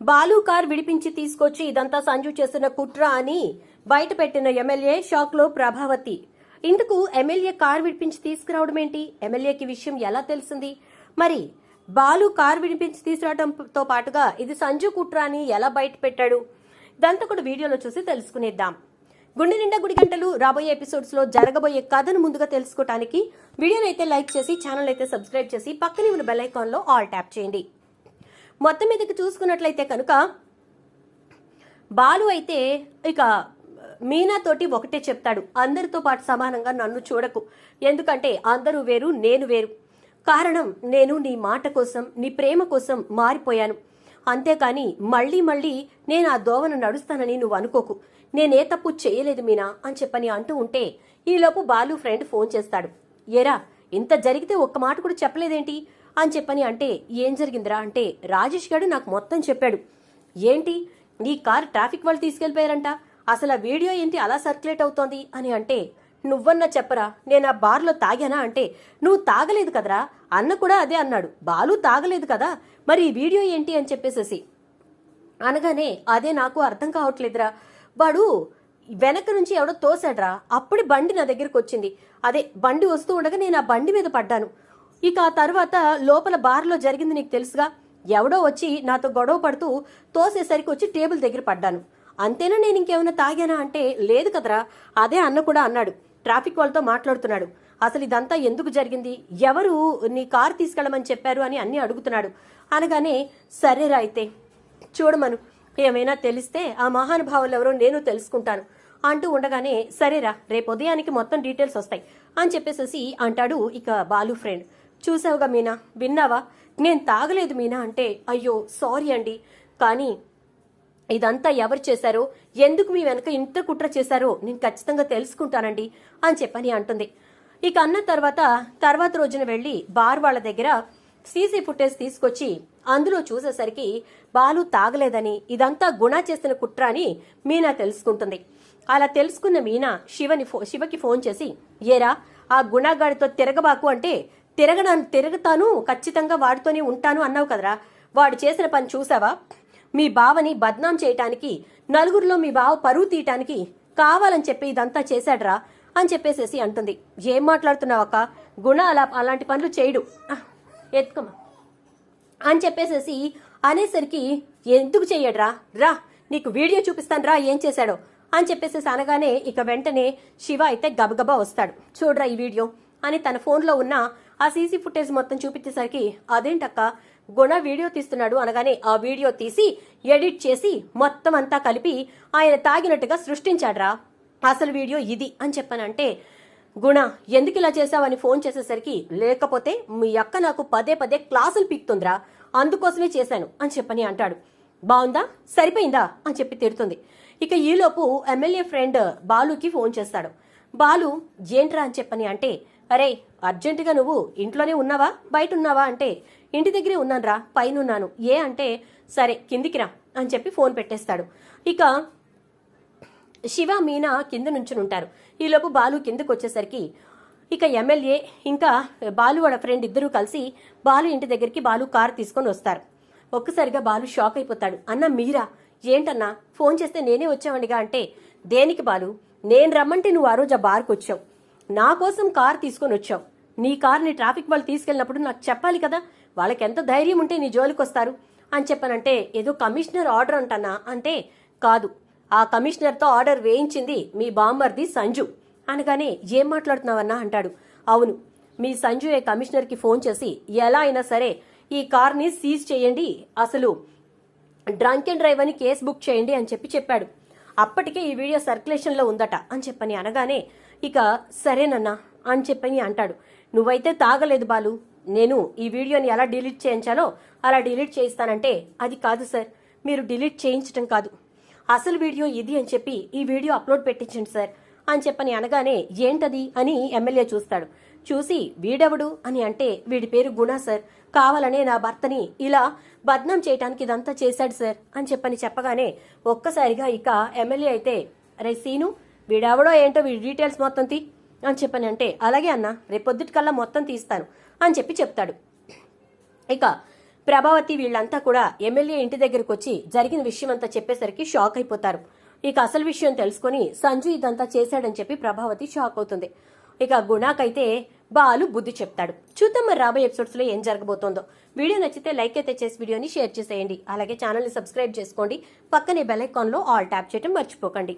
Balu car విడిపించి తీసుకొచ్చి ఇదంతా సంజు చేస్తున్న కుట్ర అని బయట పెట్టిన ఎమ్మెల్యే షాక్లో ప్రభావతి. ఇందుకు ఎమ్మెల్యే కార్ విడిపించి తీసుకురావడం ఏంటి ఎమ్మెల్యేకి విషయం ఎలా తెలిసింది? మరి బాలు కార్ విడిపించి తీసుకురావడంతో పాటుగా ఇది సంజు కుట్ర అని ఎలా బయట పెట్టాడు ఇదంతా కూడా వీడియోలో చూసి తెలుసుకునేద్దాం. గుండె నిండా గుడి గంటలు రాబోయే ఎపిసోడ్స్లో జరగబోయే కథను ముందుగా తెలుసుకోవడానికి వీడియోని అయితే లైక్ చేసి ఛానల్ అయితే సబ్స్క్రైబ్ చేసి పక్కనే ఉన్న బెల్ ఐకాన్లో ఆల్ ట్యాప్ చేయండి. మొత్తం మీదకి చూసుకున్నట్లయితే కనుక బాలు అయితే ఇక మీనాతోటి ఒకటే చెప్తాడు. అందరితో పాటు సమానంగా నన్ను చూడకు. ఎందుకంటే అందరూ వేరు నేను వేరు. కారణం నేను నీ మాట కోసం నీ ప్రేమ కోసం మారిపోయాను. అంతేకాని మళ్ళీ మళ్ళీ నేను ఆ దోవను నడుస్తానని నువ్వు అనుకోకు. నేనే తప్పు చేయలేదు మీనా అని చెప్పని అంటూ ఉంటే ఈలోపు బాలు ఫ్రెండ్ ఫోన్ చేస్తాడు. ఏరా ఇంత జరిగితే ఒక్క మాట కూడా చెప్పలేదేంటి? అని చెప్పని అంటే ఏం జరిగిందిరా? అంటే రాజేష్ గారు నాకు మొత్తం చెప్పాడు. ఏంటి? నీ కారు ట్రాఫిక్ వాళ్ళు తీసుకెళ్ళిపోయారంట అసలు ఆ వీడియో ఏంటి అలా సర్క్యులేట్ అవుతోంది అని అంటే నువ్వన్నా చెప్పరా? నేను ఆ బార్లో తాగానా? అంటే నువ్వు తాగలేదు కదరా? అన్న కూడా అదే అన్నాడు. బాలు తాగలేదు కదా? మరి ఈ వీడియో ఏంటి అని చెప్పేసేసి. అనగానే అదే నాకు అర్థం కావట్లేదురా. వాడు వెనక నుంచి ఎవడో తోసాడ్రా అప్పుడు బండి నా దగ్గరికి వచ్చింది అదే బండి వస్తూ ఉండగా నేను ఆ బండి మీద పడ్డాను. ఇక ఆ తర్వాత లోపల బార్లో జరిగింది నీకు తెలుసుగా? ఎవడో వచ్చి నాతో గొడవ పడుతూ తోసేసరికి వచ్చి టేబుల్ దగ్గర పడ్డాను. అంతేనా నేను ఇంకేమైనా తాగానా అంటే లేదు కదరా అదే అన్న కూడా అన్నాడు. ట్రాఫిక్ వాళ్ళతో మాట్లాడుతున్నాడు. అసలు ఇదంతా ఎందుకు జరిగింది? ఎవరు నీ కారు తీసుకెళ్ళమని చెప్పారు అని అన్ని అడుగుతున్నాడు. అనగానే సరేరా అయితే చూడమను ఏమైనా తెలిస్తే ఆ మహానుభావులు ఎవరో నేను తెలుసుకుంటాను అంటూ ఉండగానే సరేరా రేపు ఉదయానికి మొత్తం డీటెయిల్స్ వస్తాయి అని చెప్పేసేసి అంటాడు ఇక బాలు ఫ్రెండ్. చూసావుగా మీనా? విన్నావా? నేను తాగలేదు మీనా అంటే అయ్యో సారీ అండి. కానీ ఇదంతా ఎవరు చేశారో ఎందుకు మీ వెనక ఇంత కుట్ర చేశారో నేను ఖచ్చితంగా తెలుసుకుంటానండి అని చెప్పని అంటుంది. ఇక అన్న తర్వాత తర్వాత రోజున వెళ్ళి బార్ వాళ్ళ దగ్గర సీసీ ఫుటేజ్ తీసుకొచ్చి అందులో చూసేసరికి బాలు తాగలేదని ఇదంతా గుణ చేసిన కుట్ర అని మీనా తెలుసుకుంటుంది. అలా తెలుసుకున్న మీనా శివని ఫో శివకి ఫోన్ చేసి ఏరా ఆ గుణగాడితో తిరగబాకు అంటే తిరగడానికి తిరుగుతాను ఖచ్చితంగా వాడితోనే ఉంటాను అన్నావు కదరా. వాడు చేసిన పని చూసావా? మీ బావని బద్నాం చేయటానికి నలుగురిలో మీ బావ పరువు తీయటానికి కావాలని చెప్పి ఇదంతా చేశాడ్రా అని చెప్పేసేసి అంటుంది. ఏం మాట్లాడుతున్నావక్క? గుణ అలా అలాంటి పనులు చేయడు. ఆహ్, ఎత్తుకోమా అని చెప్పేసేసి అనేసరికి ఎందుకు చెయ్యడ్రా? రా నీకు వీడియో చూపిస్తాను రా ఏం చేశాడో అని చెప్పేసేసి అనగానే ఇక వెంటనే శివ అయితే గబగబా వస్తాడు. చూడరా ఈ వీడియో అని తన ఫోన్లో ఉన్న ఆ సీసీ ఫుటేజ్ మొత్తం చూపించేసరికి అదేంటక్క? గుణ వీడియో తీస్తున్నాడు అనగానే ఆ వీడియో తీసి ఎడిట్ చేసి మొత్తం అంతా కలిపి ఆయన తాగినట్టుగా సృష్టించాడ్రా. అసలు వీడియో ఇది అని చెప్పానంటే గుణ ఎందుకు ఇలా చేసావని ఫోన్ చేసేసరికి లేకపోతే మీ అక్క నాకు పదే పదే క్లాసులు పీక్తుందిరా. అందుకోసమే చేశాను అని చెప్పని అంటాడు. బాగుందా సరిపోయిందా? అని చెప్పి తిడుతుంది. ఇక ఈలోపు ఎమ్మెల్యే ఫ్రెండ్ బాలుకి ఫోన్ చేస్తాడు. బాలు ఏంట్రా అని చెప్పని అంటే అరే అర్జెంటుగా నువ్వు ఇంట్లోనే ఉన్నావా? బయట ఉన్నావా అంటే ఇంటి దగ్గరే ఉన్నానురా పైన ఉన్నాను ఏ అంటే సరే కిందికి రా అని చెప్పి ఫోన్ పెట్టేస్తాడు. ఇక శివ మీనా కింద నుంచుని ఉంటారు ఈలోపు బాలు కిందకు వచ్చేసరికి ఇక ఎమ్మెల్యే ఇంకా బాలు వాళ్ళ ఫ్రెండ్ ఇద్దరూ కలిసి బాలు ఇంటి దగ్గరికి బాలు కారు తీసుకొని వస్తారు. ఒక్కసారిగా బాలు షాక్ అయిపోతాడు. అన్న మీరా? ఏంటన్నా? ఫోన్ చేస్తే నేనే వచ్చావండిగా అంటే దేనికి బాలు? నేను రమ్మంటే నువ్వు ఆ రోజు ఆ బార్కు వచ్చావు నా కోసం కార్ తీసుకొని వచ్చావు. నీ కార్ని ట్రాఫిక్ వాళ్ళు తీసుకెళ్ళినప్పుడు నాకు చెప్పాలి కదా వాళ్ళకి ఎంత ధైర్యం ఉంటే నీ జోలికి వస్తారు అని చెప్పనంటే ఏదో కమిషనర్ ఆర్డర్ అంటన్నా అంటే కాదు. ఆ కమిషనర్తో ఆర్డర్ వేయించింది మీ బామ్మర్ది సంజు. అనగానే ఏం మాట్లాడుతున్నావన్నా? అంటాడు. అవును మీ సంజు ఏ కమిషనర్కి ఫోన్ చేసి ఎలా అయినా సరే ఈ కార్ని సీజ్ చేయండి అసలు డ్రంక్ అండ్ డ్రైవ్ అని కేసు బుక్ చేయండి అని చెప్పి చెప్పాడు. అప్పటికే ఈ వీడియో సర్క్యులేషన్లో ఉందట అని చెప్పని అనగానే ఇక సరేనన్నా అని చెప్పని అంటాడు. నువ్వైతే తాగలేదు బాలు. నేను ఈ వీడియోని ఎలా డిలీట్ చేయించాలో అలా డిలీట్ చేయిస్తానంటే అది కాదు సార్. మీరు డిలీట్ చేయించటం కాదు. అసలు వీడియో ఇది అని చెప్పి ఈ వీడియో అప్లోడ్ పెట్టించండి సార్ అని చెప్పని అనగానే ఏంటది అని ఎమ్మెల్యే చూస్తాడు. చూసి వీడెవడు అని అంటే వీడి పేరు గుణ సార్. కావాలనే నా భర్తని ఇలా బద్నాం చేయటానికి ఇదంతా చేశాడు సార్ అని చెప్పని చెప్పగానే ఒక్కసారిగా ఇక ఎమ్మెల్యే అయితే రే సీను వీడెవడో ఏంటో వీడి డీటెయిల్స్ మొత్తం తీ అని చెప్పని అంటే అలాగే అన్న రేపొద్దుటికల్లా మొత్తం తీస్తాను అని చెప్పి చెప్తాడు. ఇక ప్రభావతి వీళ్ళంతా కూడా ఎమ్మెల్యే ఇంటి దగ్గరకు వచ్చి జరిగిన విషయం అంతా చెప్పేసరికి షాక్ అయిపోతారు. ఇక అసలు విషయం తెలుసుకొని సంజు ఇదంతా చేశాడని చెప్పి ప్రభావతి షాక్ అవుతుంది. ఇక గుణాకైతే బాలు బుద్ధి చెప్తాడు. చూద్దాం మరి రాబోయే ఎపిసోడ్స్లో ఏం జరగబోతోందో. వీడియో నచ్చితే లైక్ అయితే చేసి వీడియోని షేర్ చేసేయండి. అలాగే ఛానల్ని సబ్స్క్రైబ్ చేసుకోండి. పక్కనే బెల్ ఐకాన్లో ఆల్ ట్యాప్ చేయడం మర్చిపోకండి.